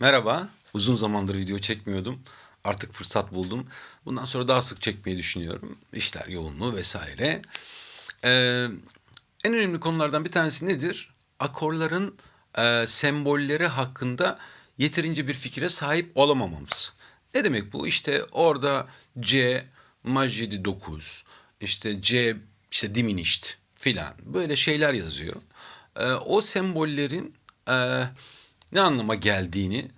Merhaba. Uzun zamandır video çekmiyordum. Artık fırsat buldum. Bundan sonra daha sık çekmeyi düşünüyorum. İşler yoğunluğu vesaire. Ee, en önemli konulardan bir tanesi nedir? Akorların e, sembolleri hakkında yeterince bir fikre sahip olamamamız. Ne demek bu? İşte orada C majedi 9, işte C işte diminished filan böyle şeyler yazıyor. Ee, o sembollerin e, ne anlama geldiğini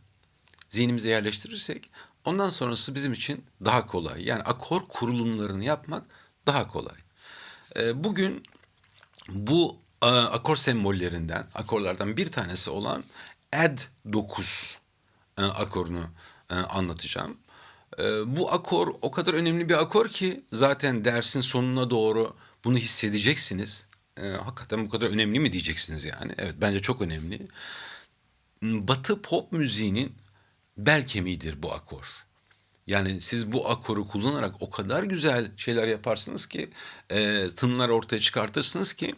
zihnimize yerleştirirsek ondan sonrası bizim için daha kolay. Yani akor kurulumlarını yapmak daha kolay. Ee, bugün bu e, akor sembollerinden, akorlardan bir tanesi olan add 9 e, akorunu e, anlatacağım. E, bu akor o kadar önemli bir akor ki zaten dersin sonuna doğru bunu hissedeceksiniz. E, hakikaten bu kadar önemli mi diyeceksiniz yani. Evet bence çok önemli. Batı pop müziğinin bel kemiğidir bu akor. Yani siz bu akoru kullanarak o kadar güzel şeyler yaparsınız ki, e, tınlar ortaya çıkartırsınız ki,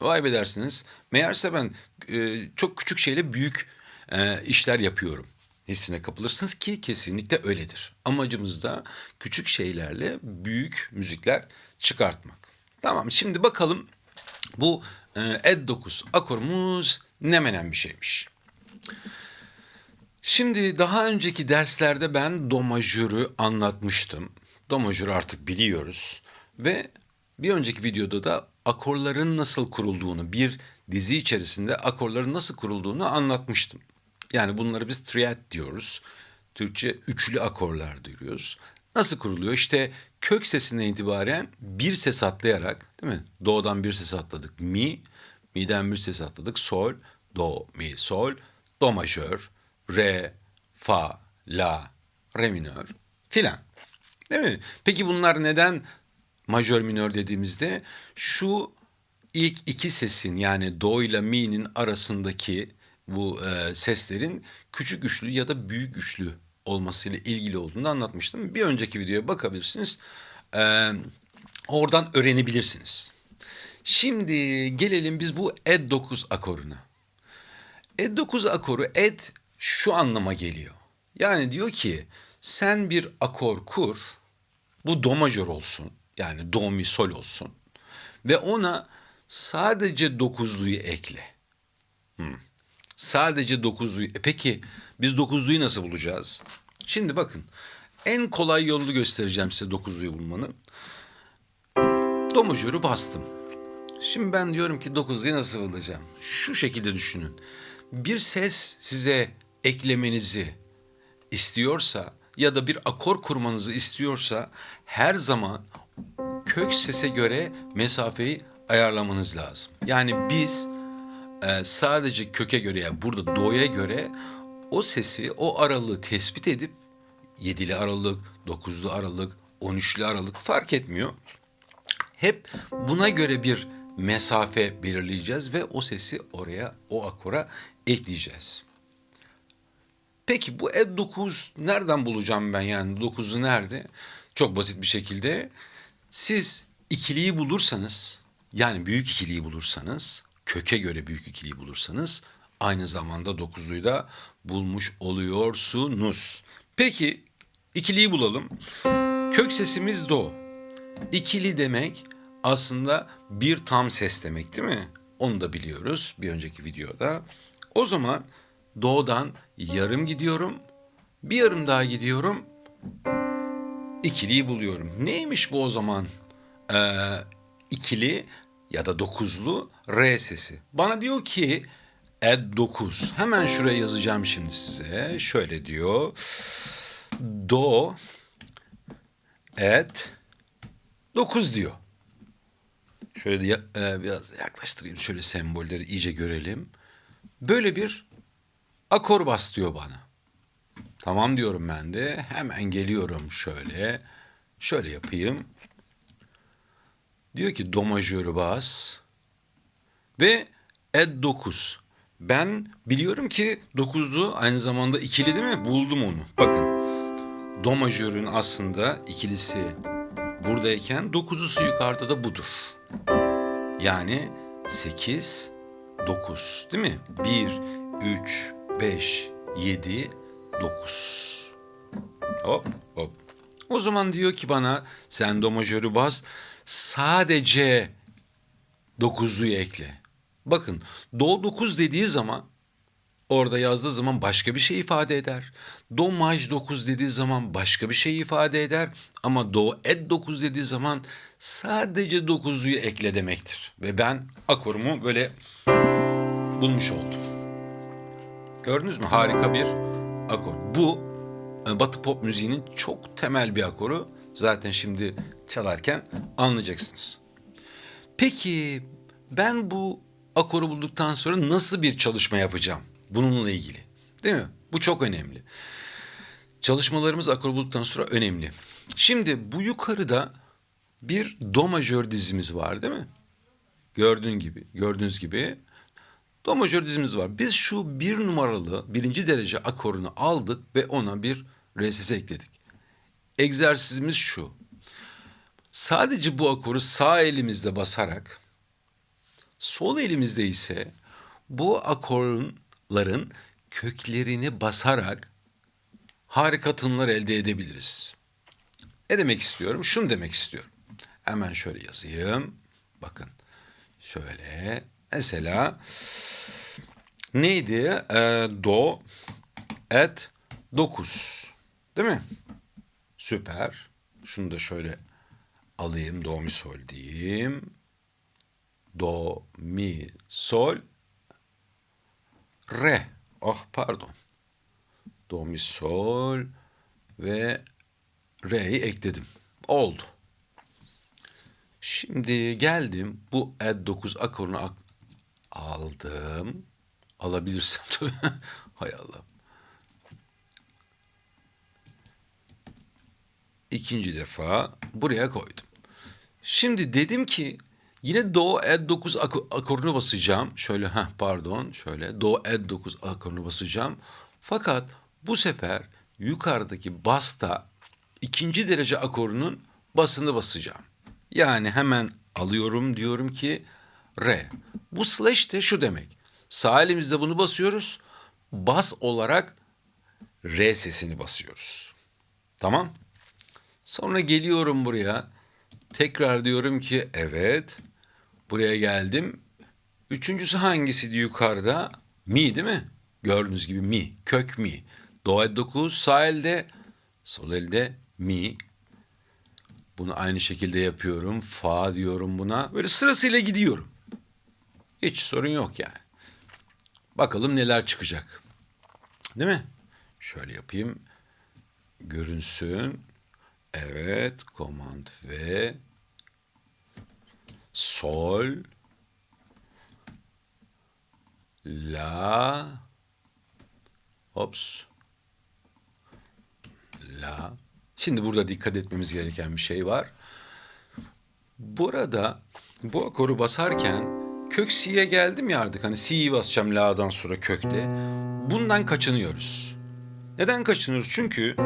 vay be dersiniz. Meğerse ben e, çok küçük şeyle büyük e, işler yapıyorum hissine kapılırsınız ki kesinlikle öyledir. Amacımız da küçük şeylerle büyük müzikler çıkartmak. Tamam şimdi bakalım bu e, Ed 9 akorumuz ne menen bir şeymiş. Şimdi daha önceki derslerde ben do majörü anlatmıştım. Do majörü artık biliyoruz ve bir önceki videoda da akorların nasıl kurulduğunu, bir dizi içerisinde akorların nasıl kurulduğunu anlatmıştım. Yani bunları biz triad diyoruz. Türkçe üçlü akorlar diyoruz. Nasıl kuruluyor? İşte kök sesine itibaren bir ses atlayarak, değil mi? Do'dan bir ses atladık. Mi, mi'den bir ses atladık. Sol, do, mi, sol, do majör, re, fa, la, re minör filan. Değil mi? Peki bunlar neden majör minör dediğimizde şu ilk iki sesin yani do ile mi'nin arasındaki bu e, seslerin küçük üçlü ya da büyük üçlü olmasıyla ilgili olduğunu anlatmıştım. Bir önceki videoya bakabilirsiniz. E, oradan öğrenebilirsiniz. Şimdi gelelim biz bu ed 9 akoruna. Ed 9 akoru ed şu anlama geliyor. Yani diyor ki sen bir akor kur. Bu do majör olsun. Yani do mi sol olsun. Ve ona sadece dokuzluyu ekle. Hmm. Sadece dokuzluyu. E peki biz dokuzluyu nasıl bulacağız? Şimdi bakın en kolay yolunu göstereceğim size dokuzluyu bulmanın. Do majörü bastım. Şimdi ben diyorum ki dokuzluyu nasıl bulacağım? Şu şekilde düşünün. Bir ses size eklemenizi istiyorsa ya da bir akor kurmanızı istiyorsa her zaman kök sese göre mesafeyi ayarlamanız lazım. Yani biz e, sadece köke göre yani burada do'ya göre o sesi o aralığı tespit edip yedili aralık, dokuzlu aralık, on üçlü aralık fark etmiyor. Hep buna göre bir mesafe belirleyeceğiz ve o sesi oraya, o akora ekleyeceğiz. Peki bu ed 9 nereden bulacağım ben yani 9'u nerede? Çok basit bir şekilde siz ikiliyi bulursanız yani büyük ikiliyi bulursanız köke göre büyük ikiliyi bulursanız aynı zamanda dokuzluyu da bulmuş oluyorsunuz. Peki ikiliyi bulalım. Kök sesimiz do. İkili demek aslında bir tam ses demek değil mi? Onu da biliyoruz bir önceki videoda. O zaman do'dan yarım gidiyorum. Bir yarım daha gidiyorum. İkiliyi buluyorum. Neymiş bu o zaman? Ee, ikili ya da dokuzlu re sesi. Bana diyor ki add 9. Hemen şuraya yazacağım şimdi size. Şöyle diyor. Do add 9 diyor. Şöyle de e, biraz yaklaştırayım. Şöyle sembolleri iyice görelim. Böyle bir akor bas diyor bana. Tamam diyorum ben de. Hemen geliyorum şöyle. Şöyle yapayım. Diyor ki do majörü bas ve ed 9. Ben biliyorum ki 9'lu aynı zamanda ikili değil mi? Buldum onu. Bakın do majörün aslında ikilisi buradayken 9'lusu yukarıda da budur. Yani 8, 9 değil mi? 1, 3, 5, 7, 9. Hop hop. O zaman diyor ki bana sen do majörü bas sadece 9'luyu ekle. Bakın do 9 dediği zaman orada yazdığı zaman başka bir şey ifade eder. Do maj 9 dediği zaman başka bir şey ifade eder. Ama do et 9 dediği zaman sadece 9'luyu ekle demektir. Ve ben akorumu böyle bulmuş oldum. Gördünüz mü? Harika bir akor. Bu e, Batı pop müziğinin çok temel bir akoru. Zaten şimdi çalarken anlayacaksınız. Peki ben bu akoru bulduktan sonra nasıl bir çalışma yapacağım? Bununla ilgili. Değil mi? Bu çok önemli. Çalışmalarımız akor bulduktan sonra önemli. Şimdi bu yukarıda bir do majör dizimiz var değil mi? Gördüğün gibi, gördüğünüz gibi do majör dizimiz var. Biz şu bir numaralı birinci derece akorunu aldık ve ona bir RSS ekledik. Egzersizimiz şu. Sadece bu akoru sağ elimizde basarak sol elimizde ise bu akorların köklerini basarak harika tınlar elde edebiliriz. Ne demek istiyorum? Şunu demek istiyorum. Hemen şöyle yazayım. Bakın. Şöyle. Mesela neydi? Ee, do, et, 9. Değil mi? Süper. Şunu da şöyle alayım. Do, mi, sol diyeyim. Do, mi, sol, re. Oh pardon. Do, mi, sol ve re'yi ekledim. Oldu. Şimdi geldim bu add 9 akorunu ak- aldım. Alabilirsem tabii. Hay Allah. İkinci defa buraya koydum. Şimdi dedim ki yine do add 9 ak- akorunu basacağım. Şöyle ha pardon şöyle do add 9 akorunu basacağım. Fakat bu sefer yukarıdaki basta ikinci derece akorunun basını basacağım. Yani hemen alıyorum diyorum ki re. Bu slash de şu demek. Sağ elimizde bunu basıyoruz. Bas olarak re sesini basıyoruz. Tamam? Sonra geliyorum buraya. Tekrar diyorum ki evet. Buraya geldim. Üçüncüsü hangisiydi yukarıda? Mi değil mi? Gördüğünüz gibi mi. Kök mi. Do et 9 sağ elde sol elde mi. Bunu aynı şekilde yapıyorum. Fa diyorum buna. Böyle sırasıyla gidiyorum. Hiç sorun yok yani. Bakalım neler çıkacak. Değil mi? Şöyle yapayım. Görünsün. Evet. Command V. Sol. La. Ops. La. Şimdi burada dikkat etmemiz gereken bir şey var. Burada bu akoru basarken kök si'ye geldim ya artık hani si'yi basacağım la'dan sonra kökte. Bundan kaçınıyoruz. Neden kaçınıyoruz? Çünkü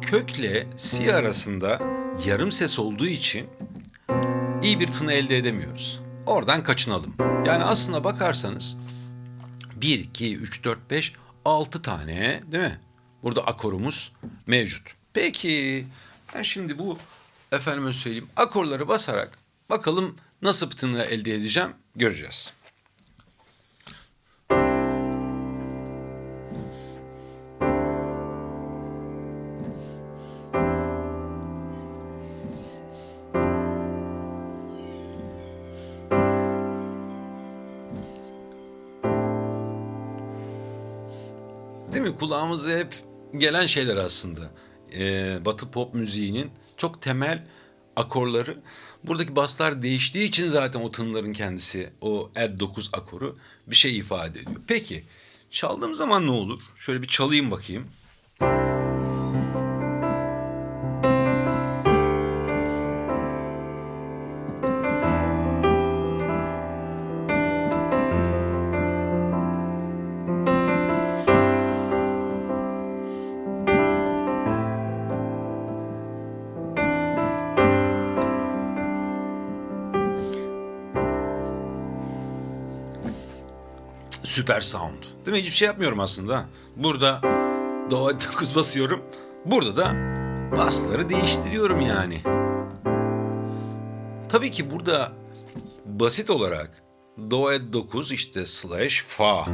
kökle si arasında yarım ses olduğu için iyi bir tını elde edemiyoruz. Oradan kaçınalım. Yani aslına bakarsanız 1, 2, 3, 4, 5, 6 tane değil mi? Burada akorumuz mevcut. Peki ben şimdi bu efendime söyleyeyim akorları basarak bakalım nasıl bir tını elde edeceğim göreceğiz. Mi? Kulağımıza hep gelen şeyler aslında. Ee, Batı pop müziğinin çok temel akorları. Buradaki baslar değiştiği için zaten o tınların kendisi, o add 9 akoru bir şey ifade ediyor. Peki, çaldığım zaman ne olur? Şöyle bir çalayım bakayım. Süper sound. Değil mi? Hiçbir şey yapmıyorum aslında. Burada Do 9 basıyorum. Burada da basları değiştiriyorum yani. Tabii ki burada basit olarak Do et 9 işte slash fa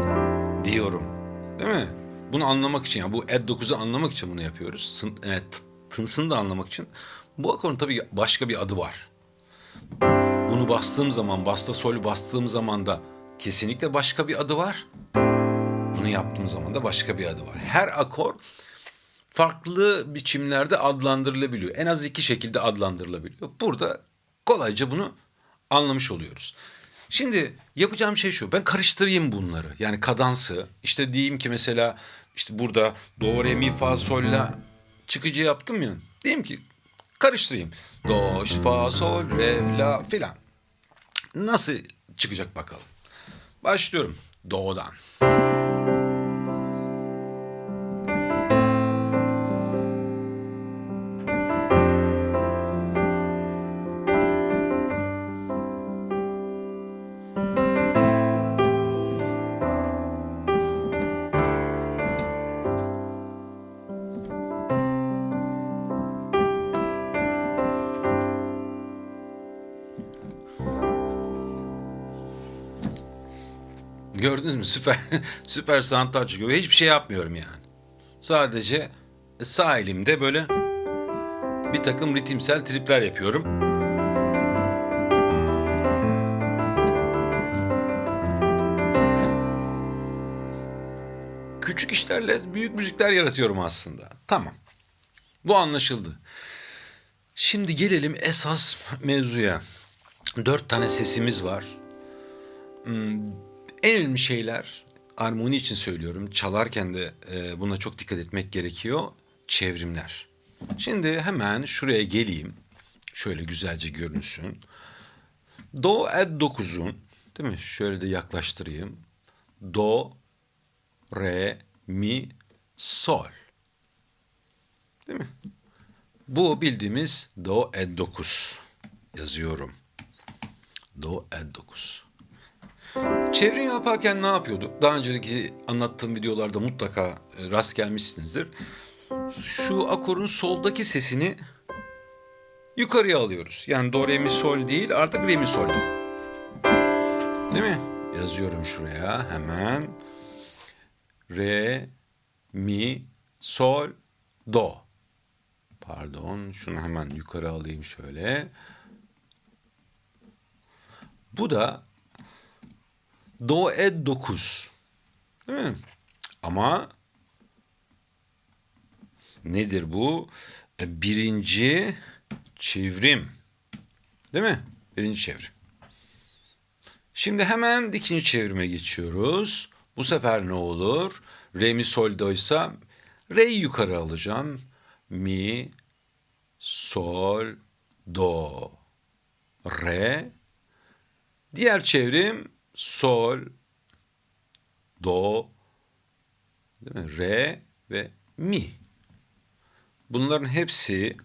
diyorum. Değil mi? Bunu anlamak için yani bu et 9'u anlamak için bunu yapıyoruz. Sın, e, t- tınısını da anlamak için. Bu akorun tabii başka bir adı var. Bunu bastığım zaman, basta sol bastığım zaman da kesinlikle başka bir adı var. Bunu yaptığım zaman da başka bir adı var. Her akor farklı biçimlerde adlandırılabiliyor. En az iki şekilde adlandırılabiliyor. Burada kolayca bunu anlamış oluyoruz. Şimdi yapacağım şey şu. Ben karıştırayım bunları. Yani kadansı. İşte diyeyim ki mesela işte burada do re mi fa sol la çıkıcı yaptım ya. Diyeyim ki karıştırayım. Do fa sol re la filan. Nasıl çıkacak bakalım. Başlıyorum. Do'dan. Gördünüz mü? Süper süper sanatlar çıkıyor. Hiçbir şey yapmıyorum yani. Sadece sağ elimde böyle bir takım ritimsel tripler yapıyorum. Küçük işlerle büyük müzikler yaratıyorum aslında. Tamam. Bu anlaşıldı. Şimdi gelelim esas mevzuya. Dört tane sesimiz var. En önemli şeyler armoni için söylüyorum. Çalarken de e, buna çok dikkat etmek gerekiyor. Çevrimler. Şimdi hemen şuraya geleyim. Şöyle güzelce görünsün. Do et 9'un değil mi? Şöyle de yaklaştırayım. Do, re, mi, sol. Değil mi? Bu bildiğimiz do et 9 yazıyorum. Do et 9. Çevrim yaparken ne yapıyorduk? Daha önceki anlattığım videolarda mutlaka e, rast gelmişsinizdir. Şu akorun soldaki sesini yukarıya alıyoruz. Yani do re mi sol değil artık re mi sol do. Değil mi? Yazıyorum şuraya hemen. Re mi sol do. Pardon şunu hemen yukarı alayım şöyle. Bu da Do et 9. Değil mi? Ama nedir bu? E, Birinci çevrim. Değil mi? Birinci çevrim. Şimdi hemen ikinci çevrime geçiyoruz. Bu sefer ne olur? Re mi sol do'ysa re'yi yukarı alacağım. Mi sol do re Diğer çevrim sol, do, değil mi? re ve mi. Bunların hepsi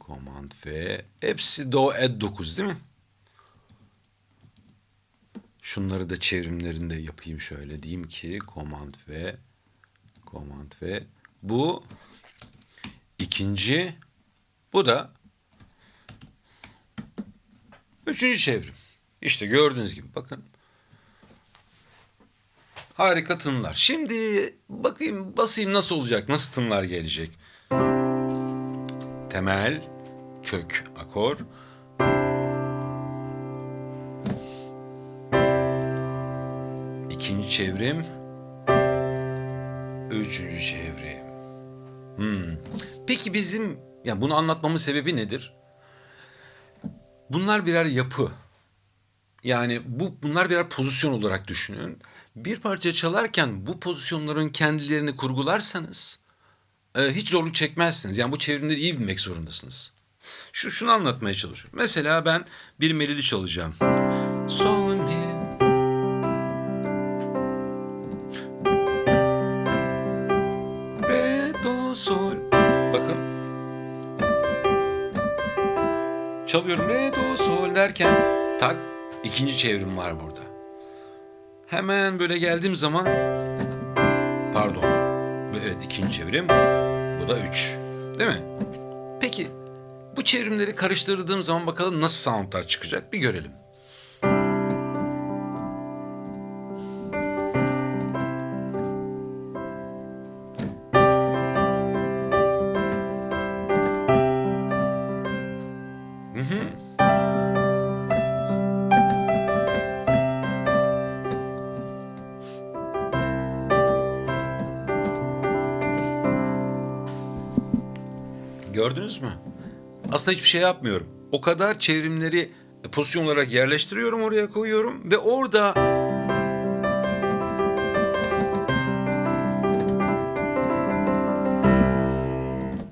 command ve hepsi do et 9 değil mi? Şunları da çevrimlerinde yapayım şöyle diyeyim ki command ve command ve bu ikinci bu da üçüncü çevrim. İşte gördüğünüz gibi bakın. Harika tınlar. Şimdi bakayım basayım nasıl olacak? Nasıl tınlar gelecek? Temel, kök, akor. İkinci çevrim. Üçüncü çevrim. Hmm. Peki bizim yani bunu anlatmamın sebebi nedir? Bunlar birer yapı. Yani bu bunlar birer pozisyon olarak düşünün. Bir parça çalarken bu pozisyonların kendilerini kurgularsanız e, hiç zorluk çekmezsiniz. Yani bu çevrimleri iyi bilmek zorundasınız. Şu şunu anlatmaya çalışıyorum. Mesela ben bir melodi çalacağım. Mi re do sol. Bakın. Çalıyorum re do sol derken tak ikinci çevrim var burada. Hemen böyle geldiğim zaman pardon Evet ikinci çevrim. Bu da 3. Değil mi? Peki bu çevrimleri karıştırdığım zaman bakalım nasıl soundlar çıkacak bir görelim. Gördünüz mü? Aslında hiçbir şey yapmıyorum. O kadar çevrimleri pozisyon olarak yerleştiriyorum oraya koyuyorum ve orada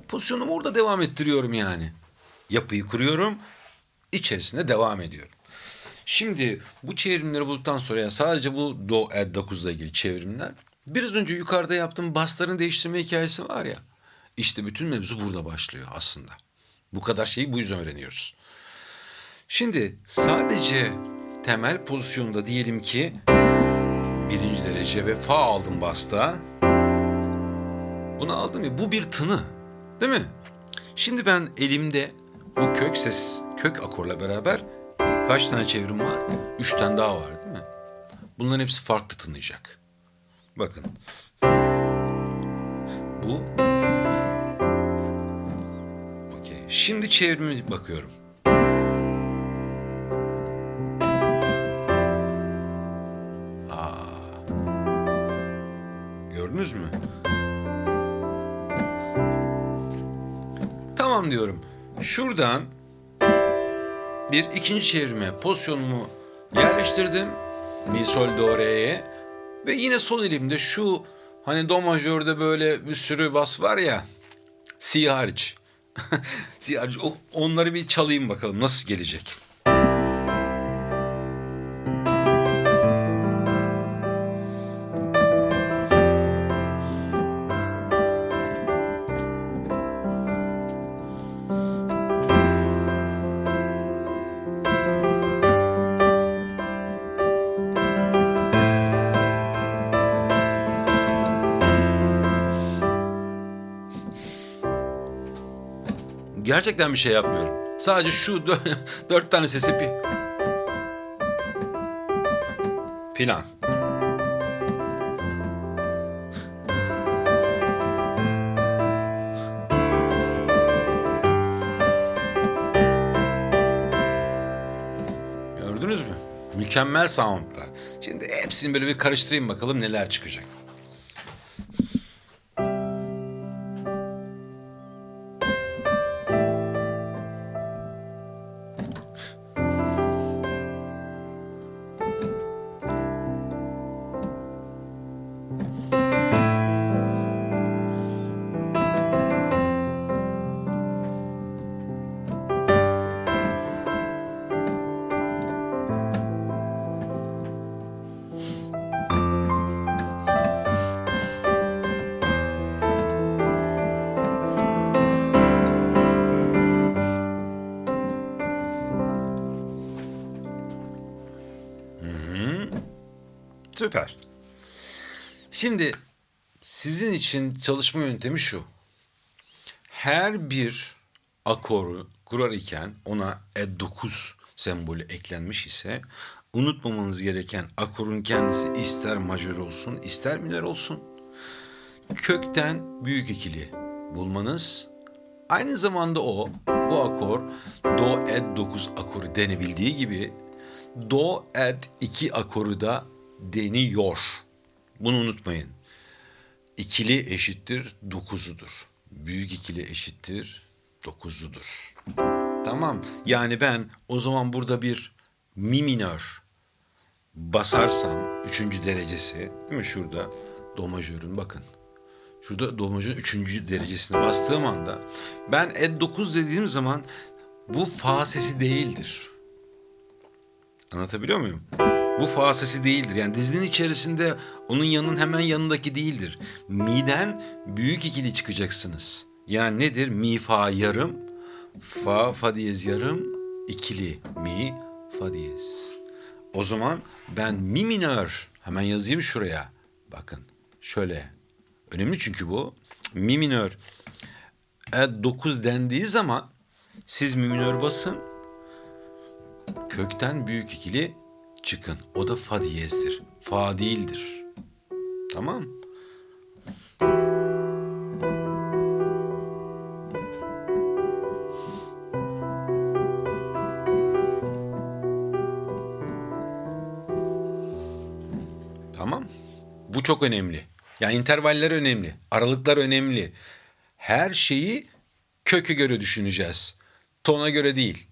pozisyonumu orada devam ettiriyorum yani. Yapıyı kuruyorum, içerisinde devam ediyorum. Şimdi bu çevrimleri bulduktan sonra ya sadece bu do ed 9 ile ilgili çevrimler biraz önce yukarıda yaptığım basların değiştirme hikayesi var ya. İşte bütün mevzu burada başlıyor aslında. Bu kadar şeyi bu yüzden öğreniyoruz. Şimdi sadece temel pozisyonda diyelim ki birinci derece ve fa aldım basta. Bunu aldım ya bu bir tını değil mi? Şimdi ben elimde bu kök ses, kök akorla beraber kaç tane çevrim var? Üç tane daha var değil mi? Bunların hepsi farklı tınlayacak. Bakın. Bu. Şimdi çevrimi bakıyorum. Aa. Gördünüz mü? Tamam diyorum. Şuradan bir ikinci çevirme pozisyonumu yerleştirdim. Mi sol do re'ye ve yine sol elimde şu hani do majörde böyle bir sürü bas var ya si hariç. onları bir çalayım bakalım nasıl gelecek. Gerçekten bir şey yapmıyorum. Sadece şu dö- dört tane sesi bir... Plan. Gördünüz mü? Mükemmel soundlar. Şimdi hepsini böyle bir karıştırayım bakalım neler çıkacak. Süper. Şimdi sizin için çalışma yöntemi şu. Her bir akoru kurar iken ona E9 sembolü eklenmiş ise unutmamanız gereken akorun kendisi ister majör olsun ister minör olsun. Kökten büyük ikili bulmanız aynı zamanda o bu akor do ed 9 akoru denebildiği gibi do ed 2 akoru da deniyor. Bunu unutmayın. İkili eşittir dokuzudur. Büyük ikili eşittir dokuzudur. Tamam. Yani ben o zaman burada bir mi minör basarsam üçüncü derecesi değil mi şurada do majörün bakın. Şurada do majörün üçüncü derecesini bastığım anda ben ed 9 dediğim zaman bu fa sesi değildir. Anlatabiliyor muyum? Bu fa sesi değildir. Yani dizinin içerisinde onun yanının hemen yanındaki değildir. Mi'den büyük ikili çıkacaksınız. Yani nedir? Mi fa yarım, fa fa diyez yarım, ikili mi fa diyez. O zaman ben mi minör hemen yazayım şuraya. Bakın şöyle Önemli çünkü bu. Mi minör. E 9 dendiği zaman siz mi minör basın. Kökten büyük ikili çıkın. O da fa diyezdir. Fa değildir. Tamam. Tamam. Bu çok önemli. Yani intervaller önemli. Aralıklar önemli. Her şeyi kökü göre düşüneceğiz. Tona göre değil.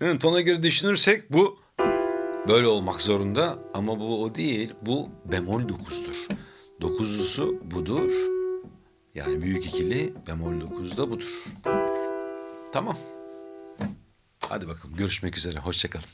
Tona göre düşünürsek bu böyle olmak zorunda ama bu o değil. Bu bemol dokuzdur. Dokuzlusu budur. Yani büyük ikili bemol dokuz da budur. Tamam. Hadi bakalım görüşmek üzere. Hoşçakalın.